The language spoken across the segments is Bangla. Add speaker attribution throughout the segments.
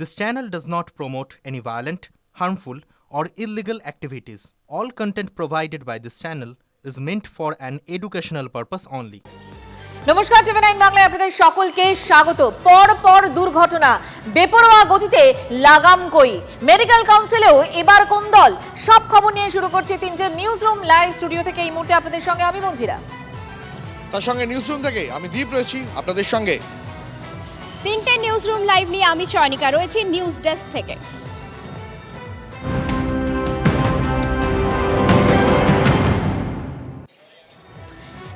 Speaker 1: This channel does not promote any violent, harmful, or illegal activities. All content provided by this channel is meant for an educational purpose only.
Speaker 2: নমস্কার টিভি নাইন বাংলায় আপনাদের সকলকে স্বাগত। পর পর দুর্ঘটনা বেপরোয়া গতিতে লাগাম কই। মেডিকেল কাউন্সিলেও এবার কোন দল? সব খবর নিয়ে শুরু করছে তিনটে নিউজ রুম লাইভ স্টুডিও থেকে। এই মুহূর্তে আপনাদের সঙ্গে আমি মঞ্জিরা।
Speaker 3: তার সঙ্গে নিউজ রুম থেকে আমি দীপ রয়েছি আপনাদের সঙ্গে।
Speaker 4: তিনটে নিউজ রুম লাইভ নিয়ে আমি চয়নিকা রয়েছি নিউজ ডেস্ক থেকে।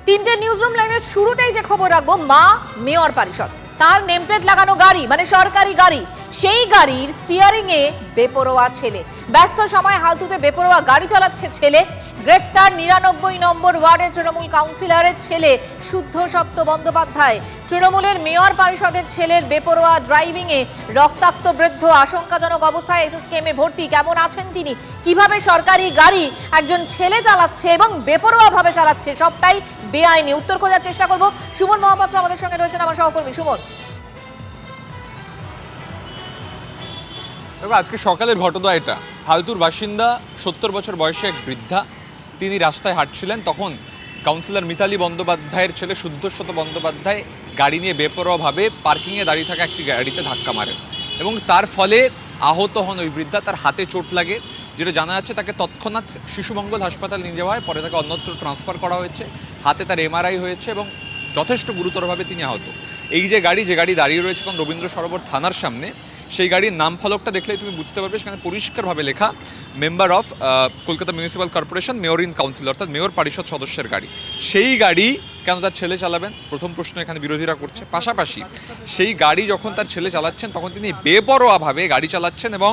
Speaker 2: তিনটে নিউজ রুম লাইনের শুরুতেই যে খবর রাখব, মা, মেয়র পরিষদ। তার নেমপ্লেট লাগানো গাড়ি মানে সরকারি গাড়ি। সেই গাড়ির স্টিয়ারিং এ বেপরোয়া ছেলে। ব্যস্ত সময় হালতুতে বেপরোয়া গাড়ি চালাচ্ছে ছেলে। গ্রেফতার নিরানব্বই নম্বর ওয়ার্ডের তৃণমূল কাউন্সিলরের ছেলে শুদ্ধ সত্য বন্দ্যোপাধ্যায়। তৃণমূলের মেয়র পরিষদের ছেলের বেপরোয়া ড্রাইভিং এ রক্তাক্ত বৃদ্ধ আশঙ্কাজনক অবস্থায় এসএসকেএমে ভর্তি। কেমন আছেন তিনি? কীভাবে সরকারি গাড়ি একজন ছেলে চালাচ্ছে এবং বেপরোয়া ভাবে চালাচ্ছে সবটাই বেআইনি? উত্তর খোঁজার চেষ্টা করব। সুমন মহাপাত্র আমাদের সঙ্গে রয়েছেন আমার সহকর্মী। সুমন।
Speaker 5: দেখো আজকে সকালের ঘটনা এটা। হালতুর বাসিন্দা, সত্তর বছর বয়সে এক বৃদ্ধা, তিনি রাস্তায় হাঁটছিলেন, তখন কাউন্সিলর মিতালি বন্দ্যোপাধ্যায়ের ছেলে শুদ্ধস্বত বন্দ্যোপাধ্যায় গাড়ি নিয়ে বেপরোয়াভাবে পার্কিংয়ে দাঁড়িয়ে থাকা একটি গাড়িতে ধাক্কা মারেন এবং তার ফলে আহত হন ওই বৃদ্ধা। তার হাতে চোট লাগে, যেটা জানা যাচ্ছে তাকে তৎক্ষণাৎ শিশুমঙ্গল হাসপাতাল নিয়ে যাওয়া হয়। পরে তাকে অন্যত্র ট্রান্সফার করা হয়েছে। হাতে তার এমআরআই হয়েছে এবং যথেষ্ট গুরুতরভাবে তিনি আহত। এই যে গাড়ি যে গাড়ি দাঁড়িয়ে রয়েছে এখন রবীন্দ্র সরোবর থানার সামনে সেই গাড়ির নাম ফলকটা দেখলেই তুমি বুঝতে পারবে। সেখানে পরিষ্কারভাবে লেখা member of Kolkata municipal corporation mayor in council অর্থাৎ মেয়র পরিষদ সদস্যের গাড়ি। সেই গাড়ি কেন তার ছেলে চালাবেন? প্রথম প্রশ্ন এখানে বিরোধীরা করছে। পাশাপাশি সেই গাড়ি যখন তার ছেলে চালাচ্ছেন, তখন তিনি বেপরোয়াভাবে গাড়ি চালাচ্ছেন এবং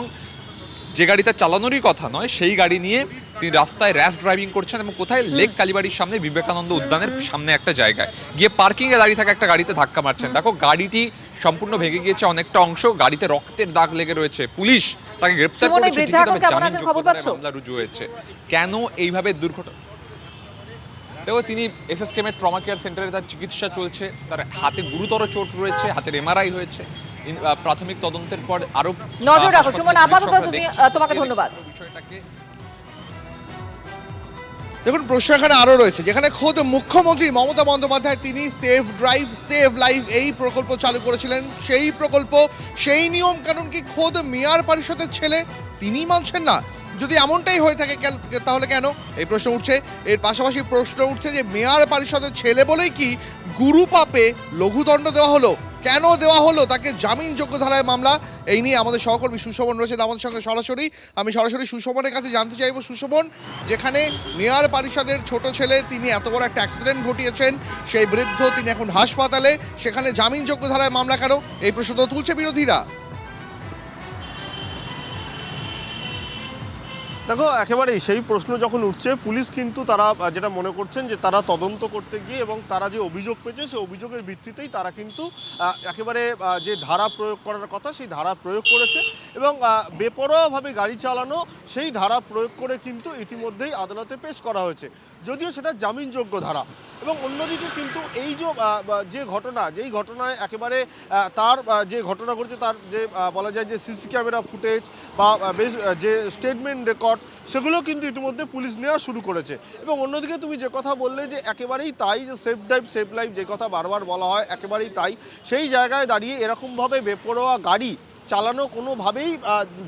Speaker 5: যে গাড়িটা চালানোরই কথা নয় সেই গাড়ি নিয়ে তিনি রাস্তায় র্যাশ ড্রাইভিং করছেন এবং কোথায়? লেক কালীবাড়ির সামনে বিবেকানন্দ উদ্যানের সামনে একটা জায়গায়। গিয়ে পার্কিংয়ে দাঁড়িয়ে থাকা একটা গাড়িতে ধাক্কা মারছেন। দেখো গাড়িটি সম্পূর্ণ ভেঙে গিয়েছে অনেকটা অংশ। গাড়িতে রক্তের দাগ লেগে রয়েছে। পুলিশ তাকে গ্রেপ্তার করেছে। তবে জামিনযোগ্য? মামলা রুজু হয়েছে। কেন এইভাবে দুর্ঘটনা? দেখো তিনি এসএসকেএমের ট্রমা কেয়ার সেন্টারে তার চিকিৎসা চলছে। তার হাতে গুরুতর চোট রয়েছে হাতের এমআরআই হয়েছে। প্রাথমিক তদন্তের পর আরও
Speaker 2: নজর রাখো, সুমন, আপাতত তুমি, তোমাকে ধন্যবাদ।
Speaker 5: বিষয়টাকে
Speaker 3: দেখুন প্রশ্ন এখানে আরও রয়েছে যেখানে খোদ মুখ্যমন্ত্রী মমতা বন্দ্যোপাধ্যায় তিনি সেফ ড্রাইভ সেভ লাইফ এই প্রকল্প চালু করেছিলেন। সেই প্রকল্প সেই নিয়ম কানুন কি খোদ মেয়র পরিষদের ছেলে? তিনি মানছেন না। যদি এমনটাই হয়ে থাকে কেন- তাহলে কেন? এই প্রশ্ন উঠছে। এর পাশাপাশি প্রশ্ন উঠছে যে মেয়ার পরিষদের ছেলে বলেই কি গুরু পাপে লঘুদণ্ড দেওয়া হলো? কেন দেওয়া হলো? তাকে জামিনযোগ্য ধারায় মামলা। এই নিয়ে আমাদের সহকর্মী সুশোভন রয়েছেন। আমাদের সঙ্গে সরাসরি, আমি সরাসরি সুশোভনের কাছে জানতে চাইব সুশোভন, যেখানে মেয়র পারিষদের ছোট ছেলে, তিনি এত বড় একটা অ্যাক্সিডেন্ট ঘটিয়েছেন, সেই বৃদ্ধ তিনি এখন হাসপাতালে, সেখানে জামিনযোগ্য ধারায় মামলা কেন? এই প্রশ্ন তুলছে বিরোধীরা।
Speaker 6: দেখো, একেবারেই সেই প্রশ্ন যখন উঠছে, পুলিশ কিন্তু তারা যেটা মনে করছেন যে তারা তদন্ত করতে গিয়ে এবং তারা যে অভিযোগ পেয়েছে, সেই অভিযোগের ভিত্তিতেই তারা কিন্তু একেবারে যে ধারা প্রয়োগ করার কথা, সেই ধারা প্রয়োগ করেছে এবং বেপরোয়াভাবে গাড়ি চালানো, সেই ধারা প্রয়োগ করে কিন্তু ইতিমধ্যেই আদালতে পেশ করা হয়েছে। যদিও সেটা জামিনযোগ্য ধারা। এবং অন্যদিকে কিন্তু এই যে ঘটনা, যেই ঘটনায় একেবারে তার যে ঘটনা ঘটেছে, তার যে বলা যায় যে সিসি ক্যামেরা ফুটেজ বা বেশ যে স্টেটমেন্ট রেকর্ড সেগুলো কিন্তু ইতিমধ্যে পুলিশ নেওয়া শুরু করেছে। এবং অন্যদিকে তুমি যে কথা বললে যে একেবারেই তাই যে সেফ ড্রাইভ সেফ লাইফ যে কথা বারবার বলা হয়, একেবারেই তাই। সেই জায়গায় দাঁড়িয়ে এরকমভাবে বেপরোয়া গাড়ি চালানো কোনোভাবেই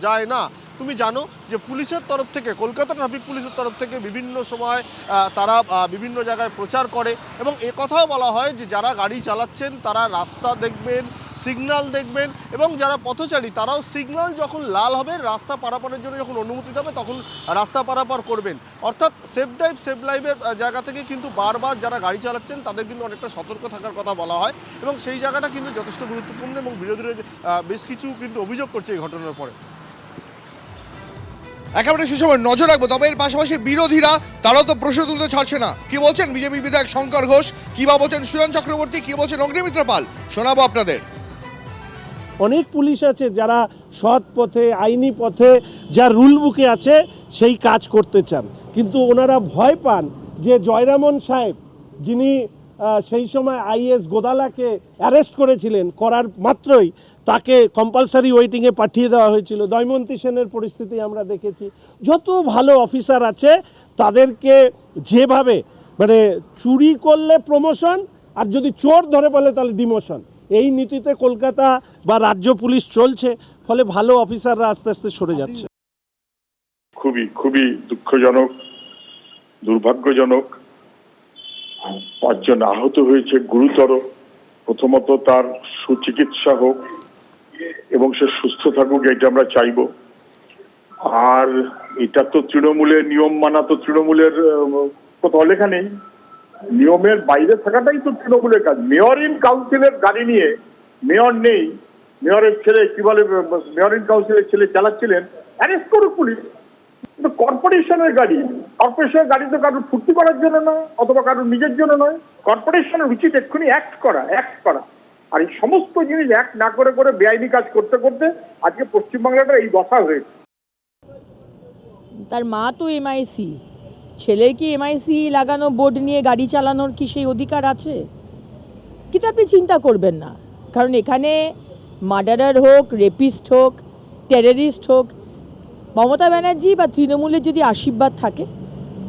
Speaker 6: যায় না। তুমি জানো যে পুলিশের তরফ থেকে, কলকাতা ট্রাফিক পুলিশের তরফ থেকে বিভিন্ন সময় তারা বিভিন্ন জায়গায় প্রচার করে। এবং এ কথাও বলা হয় যে যারা গাড়ি চালাচ্ছেন, তারা রাস্তা দেখবেন সিগন্যাল দেখবেন এবং যারা পথচারী, তারাও সিগন্যাল যখন লাল হবে, রাস্তা পারাপারের জন্য যখন অনুমতি দেবে তখন রাস্তা পারাপার করবেন। অর্থাৎ সেফ ড্রাইভ সেফ লাইভের জায়গা থেকে কিন্তু বারবার যারা গাড়ি চালাচ্ছেন, তাদের কিন্তু অনেকটা সতর্ক থাকার কথা বলা হয় এবং সেই জায়গাটা কিন্তু যথেষ্ট গুরুত্বপূর্ণ এবং বিরোধীরা বেশ কিছু কিন্তু অভিযোগ করছে এই ঘটনার পরে।
Speaker 3: একেবারে সুসময় নজর রাখব, তবে এর পাশাপাশি বিরোধীরা, তারাও তো প্রশ্ন তুলতে ছাড়ছে না। কি বলছেন বিজেপি বিধায়ক শঙ্কর ঘোষ? কি বা বলছেন সুজন চক্রবর্তী? কি বলছেন অগ্নিমিত্র পাল? শোনাবো আপনাদের।
Speaker 7: অনেক পুলিশ আছে যারা সৎ পথে, আইনি পথে যা রুল বুকে আছে সেই কাজ করতে চান। কিন্তু ওনারা ভয় পান যে জয়রামন সাহেব যিনি সেই সময় আইএস গোদালাকে অ্যারেস্ট করেছিলেন করার মাত্রই তাকে কম্পালসারি ওয়েটিংয়ে পাঠিয়ে দেওয়া হয়েছিল। দয়মন্তী সেনের পরিস্থিতি আমরা দেখেছি। যত ভালো অফিসার আছে তাদেরকে যেভাবে মানে চুরি করলে প্রমোশন আর যদি চোর ধরে বলে তাহলে ডিমোশন এই নীতিতে কলকাতা বা রাজ্য পুলিশ চলছে, ফলে ভালো অফিসাররা আস্তে আস্তে সরে যাচ্ছে।
Speaker 8: খুবই খুবই দুঃখজনক, দুর্ভাগ্যজনক। পাঁচজন আহত হয়েছে গুরুতর। প্রথমত তার সুচিকিৎসা হোক এবং সে সুস্থ থাকুক এটা আমরা চাইব। আর এটা তো তৃণমূলের নিয়ম মানা তো তৃণমূলের কোথাও লেখা নেই। নিয়মের বাইরে থাকাটাই তো তৃণমূলের কাজ। মেয়র ইন কাউন্সিলের গাড়ি নিয়ে মেয়র নেই, মেয়রের ছেলে কি বলে, মেয়র ইন কাউন্সিলের ছেলে চালাচ্ছিলেন, অ্যারেস্ট করুক পুলিশ। কিন্তু কর্পোরেশনের গাড়ি কর্পোরেশনের গাড়ি তো কারোর ফুর্তি করার জন্য নয়, অথবা কারোর নিজের জন্য নয়। কর্পোরেশনের উচিত এক্ষুনি অ্যাক্ট করা অ্যাক্ট করা। আর এই সমস্ত জিনিস অ্যাক্ট না করে করে বেআইনি কাজ করতে করতে আজকে পশ্চিমবাংলাটা এই দশা হয়েছে।
Speaker 9: তার মা তো এমআইসি ছেলের কি এমআইসি লাগানো বোর্ড নিয়ে গাড়ি চালানোর কি সেই অধিকার আছে? কিন্তু আপনি চিন্তা করবেন না। কারণ এখানে মার্ডারার হোক রেপিস্ট হোক টেররিস্ট হোক, মমতা ব্যানার্জি বা তৃণমূলের যদি আশীর্বাদ থাকে,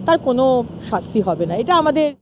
Speaker 9: তার কোনো শাস্তি হবে না। এটা আমাদের